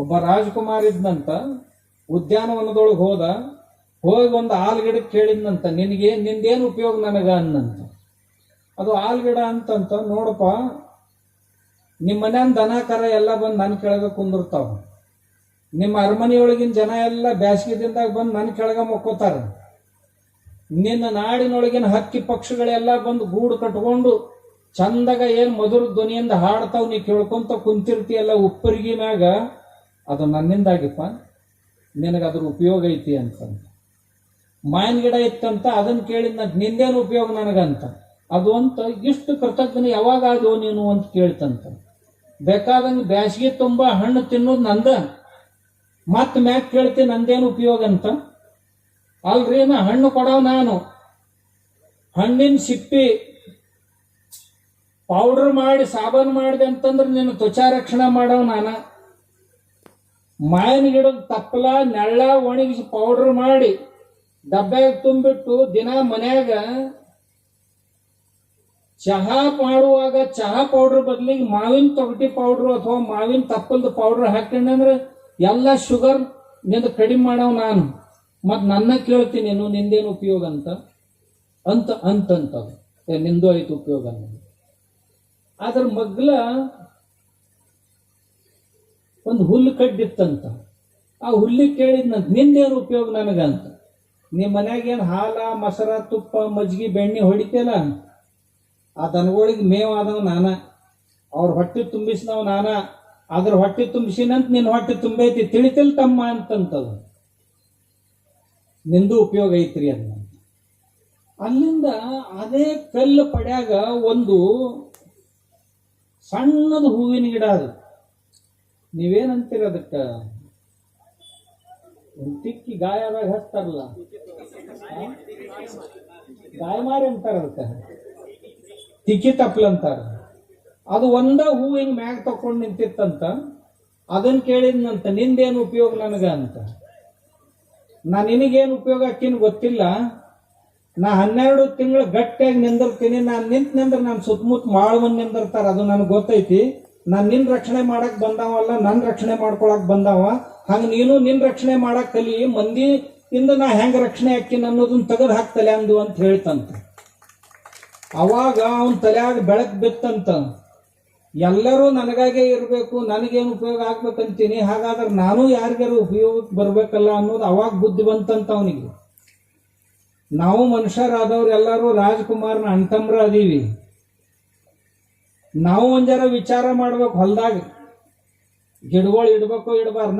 ಒಬ್ಬ ರಾಜ್ಕುಮಾರ್ ಇದ್ದಂತ ಉದ್ಯಾನವನದೊಳಗೆ ಹೋದ, ಹೋಗಿ ಒಂದು ಆಲ್ಗಿಡಕ್ಕೆ ಕೇಳಿದ್ನಂತ, ನಿನಗೆ, ನಿಂದೇನು ಉಪಯೋಗ ನನಗ ಅನ್ನಂತ. ಅದು ಆಲ್ಗಿಡ ಅಂತಂತ, ನೋಡಪ್ಪ ನಿಮ್ಮ ಮನ್ಯಾನ ದನ, ಕರ ಎಲ್ಲ ಬಂದು ನನ್ನ ಕೆಳಗೆ ಕುಂದಿರ್ತಾವ. ನಿಮ್ಮ ಅರಮನೆಯೊಳಗಿನ ಜನ ಎಲ್ಲ ಬ್ಯಾಸಿಗೆದಿಂದಾಗ ಬಂದು ನನ್ನ ಕೆಳಗೆ ಮಕ್ಕೋತಾರ. ನಿನ್ನ ನಾಡಿನೊಳಗಿನ ಹಕ್ಕಿ ಪಕ್ಷಿಗಳೆಲ್ಲ ಬಂದು ಗೂಡು ಕಟ್ಕೊಂಡು ಚಂದಾಗ ಏನು ಮಧುರ ಧ್ವನಿಯಿಂದ ಹಾಡ್ತಾವ್, ನೀ ಕೇಳ್ಕೊಂತ ಕುಂತಿರ್ತಿಯಲ್ಲ ಉಪ್ಪರಿಗೆ ಮ್ಯಾಗ ಅದು ನನ್ನಿಂದಾಗಿಪ್ಪ. ನಿನಗೆ ಅದ್ರ ಉಪಯೋಗ ಐತಿ ಅಂತ. ಮಾವಿನ ಗಿಡ ಇತ್ತಂತ ಅದನ್ನ ಕೇಳಿದ ನಿಂದೇನು ಉಪಯೋಗ ನನಗಂತ. ಅದು ಅಂತ ಇಷ್ಟು ಕೃತಜ್ಞ ಯಾವಾಗ ಆದವು ನೀನು ಅಂತ ಕೇಳ್ತಂತ. ಬೇಕಾದಂಗೆ ಬ್ಯಾಸಿಗೆ ತುಂಬ ಹಣ್ಣು ತಿನ್ನೋದು ನಂದ. ಮತ್ತೆ ಮ್ಯಾಕ್ ಕೇಳ್ತಿ ನಂದೇನು ಉಪಯೋಗ ಅಂತ. ಅಲ್ರಿ, ನಾ ಹಣ್ಣು ಕೊಡೋ ನಾನು. ಹಣ್ಣಿನ ಸಿಪ್ಪಿ ಪೌಡರ್ ಮಾಡಿ, ಸಾಬಾನು ಮಾಡಿದೆ ಅಂತಂದ್ರೆ ನೀನು ತ್ವಚಾ ರಕ್ಷಣೆ ಮಾಡೋ ನಾನ. ಮಾವಿನ ಗಿಡದ ತಪ್ಪಲ ನೆಳ್ಳ ಒಣಗಿಸಿ ಪೌಡರ್ ಮಾಡಿ ಡಬ್ಬ್ಯಾಗ ತುಂಬಿಟ್ಟು ದಿನ ಮನ್ಯಾಗ ಚಹಾ ಮಾಡುವಾಗ ಚಹಾ ಪೌಡರ್ ಬದಲಿಗೆ ಮಾವಿನ ತೊಗಟಿ ಪೌಡರ್ ಅಥವಾ ಮಾವಿನ ತಪ್ಪಲದ ಪೌಡರ್ ಹಾಕೊಂಡಂದ್ರೆ ಎಲ್ಲ ಶುಗರ್ನಿಂದ ಕಡಿಮೆ ಮಾಡವ್ ನಾನು. ಮತ್ತು ನನ್ನ ಕೇಳ್ತೀನಿ ನಿಂದೇನು ಉಪಯೋಗ ಅಂತ? ಅಂತ ಅಂತಂತದು ಏ, ನಿಂದು ಆಯ್ತು ಉಪಯೋಗ. ಅದ್ರ ಮಗ್ಲ ಒಂದು ಹುಲ್ಲು ಕಡ್ಡಿತ್ತಂತ. ಆ ಹುಲ್ಲಿಗೆ ಕೇಳಿದ್ನಂತ ನಿಂದೇನು ಉಪಯೋಗ ನನಗಂತ ನಿಮ್ಮ ಮನ್ಯಾಗ ಏನು ಹಾಲ, ಮೊಸರ, ತುಪ್ಪ ಮಜ್ಜಿಗೆ ಬೆಣ್ಣೆ ಹೊಡಿತೇಲ? ಆ ದನಗಳಿಗೆ ಮೇವಾದವ ನಾನ. ಅವ್ರ ಹೊಟ್ಟೆ ತುಂಬಿಸಿದವ್ ನಾನ. ಅದ್ರ ಹೊಟ್ಟೆ ತುಂಬಿಸಿನಂತ ನಿನ್ನ ಹೊಟ್ಟೆ ತುಂಬೈತಿ, ತಿಳಿತಿಲ್ ತಮ್ಮ ಅಂತಂತದು. ನಿಂದು ಉಪಯೋಗ ಐತ್ರಿ ಅನ್ನ ಅಲ್ಲಿಂದ ಅದೇ ಕಲ್ಲು ಪಡ್ಯಾಗ ಒಂದು ಸಣ್ಣದು ಹೂವಿನ ಗಿಡ ಅದು. ನೀವೇನಂತೀರ ಅದಕ್ಕ? ತಿಕ್ಕಿ ಗಾಯ ಆದಾಗ ಹಚ್ತಾರಲ್ಲ. ಗಾಯ ಮಾರಿ ಅಂತಾರ ಅದಕ್ಕ. ತಿಕ್ಕಿ ತಪ್ಲ ಅಂತಾರ. ಅದು ಒಂದ ಹೂ ಹಿಂಗ್ ಮ್ಯಾಗ ತಕೊಂಡ್ ನಿಂತಿತ್ತಂತ ಅದನ್ನ ಕೇಳಿದ್ನಂತ ನಿಂದೇನು ಉಪಯೋಗ ನನಗ ಅಂತ. ನಾ ನಿನಗೇನು ಉಪಯೋಗ ಆಕಿನ್ ಗೊತ್ತಿಲ್ಲ. ನಾ ಹನ್ನೆರಡು ತಿಂಗಳು ಗಟ್ಟಿಯಾಗಿ ನಿಂದಿರ್ತೀನಿ. ನಾನು ನಿಂತ ನಿಂದ್ರ ನಾನು ಸುತ್ತಮುತ್ತ ಮಾಳವನ್ ನಿಂದಿರ್ತಾರ. ಅದು ನನಗೆ ಗೊತ್ತೈತಿ. ನಾನು ನಿನ್ ರಕ್ಷಣೆ ಮಾಡಕ್ ಬಂದಾವಲ್ಲ ನನ್ನ ರಕ್ಷಣೆ ಮಾಡ್ಕೊಳಕ್ ಬಂದಾವ. ಹಂಗ ನೀನು ನಿನ್ ರಕ್ಷಣೆ ಮಾಡಕ್ ಕಲಿ ಮಂದಿ ಇಂದ ನಾ ಹೆಂಗ ರಕ್ಷಣೆ ಹಾಕಿನ ಅನ್ನೋದನ್ನ ತೆಗೆದು ಹಾಕ್ತಲೆ ಅಂದು ಅಂತ ಹೇಳ್ತಂತ ಅವಾಗ ಅವನ್ ತಲೆಯಾಗ ಬೆಳಕ್ ಬಿತ್ತಂತ, ಎಲ್ಲರೂ ನನಗಾಗೆ ಇರಬೇಕು, ನನಗೇನು ಉಪಯೋಗ ಆಗ್ಬೇಕಂತೀನಿ, ಹಾಗಾದ್ರೆ ನಾನು ಯಾರಿಗಾರು ಉಪಯೋಗಕ್ಕೆ ಬರಬೇಕಲ್ಲ ಅನ್ನೋದು ಅವಾಗ ಬುದ್ಧಿ ಬಂತಂತ ಅವನಿಗೆ. ನಾವು ಮನುಷ್ಯರಾದವ್ರು ಎಲ್ಲರೂ ರಾಜ್ಕುಮಾರ್ನ ಅಣ್ತಮ್ರ ಅದೀವಿ. ನಾವು ಒಂದ್ಯಾರ ವಿಚಾರ ಮಾಡ್ಬೇಕು ಹೊಲ್ದಾಗ ಗಿಡಗಳು ಇಡ್ಬೇಕು ಇಡಬಾರ್ದು